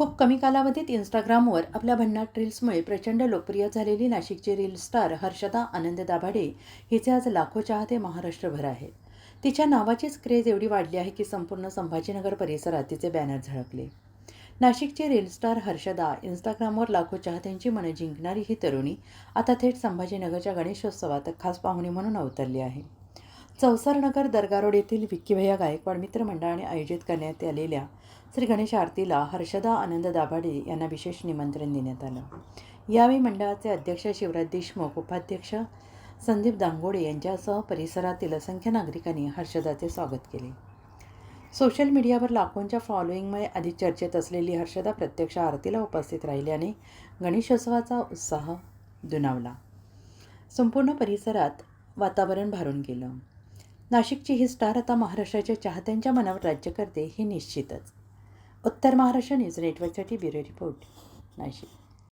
खूप कमी कालावधीत इंस्टाग्रामवर आपल्या भन्नाट रील्समुळे प्रचंड लोकप्रिय झालेली नाशिकची रील स्टार हर्षदा आनंद दाभाडे हिचे आज लाखो चाहते महाराष्ट्रभर आहेत. तिच्या नावाचीच क्रेज एवढी वाढली आहे की संपूर्ण संभाजीनगर परिसरात तिचे बॅनर झळकले. नाशिकची रेल स्टार हर्षदा इंस्टाग्रामवर लाखो चाहत्यांची मनं जिंकणारी ही तरुणी आता थेट संभाजीनगरच्या गणेशोत्सवात खास पाहुणे म्हणून अवतरली आहे. चौसरनगर दर्गा रोड येथील विक्कीभैया गायकवाड मित्र मंडळाने आयोजित करण्यात आलेल्या श्री गणेश आरतीला हर्षदा आनंद दाभाडे यांना विशेष निमंत्रण देण्यात आलं. यावेळी मंडळाचे अध्यक्ष शिवराज देशमुख उपाध्यक्ष संदीप दांगोडे यांच्यासह परिसरातील असंख्य नागरिकांनी हर्षदाचे स्वागत केले. सोशल मीडियावर लाखोंच्या फॉलोईंगमुळे आधी चर्चेत असलेली हर्षदा प्रत्यक्ष आरतीला उपस्थित राहिल्याने गणेशोत्सवाचा उत्साह दुणावला. संपूर्ण परिसरात वातावरण भारून गेलं. नाशिकची ही स्टार आता महाराष्ट्राच्या चाहत्यांच्या मनावर राज्य करते हे निश्चितच. उत्तर महाराष्ट्र न्यूज नेटवर्कसाठी ब्युरो रिपोर्ट नाशिक.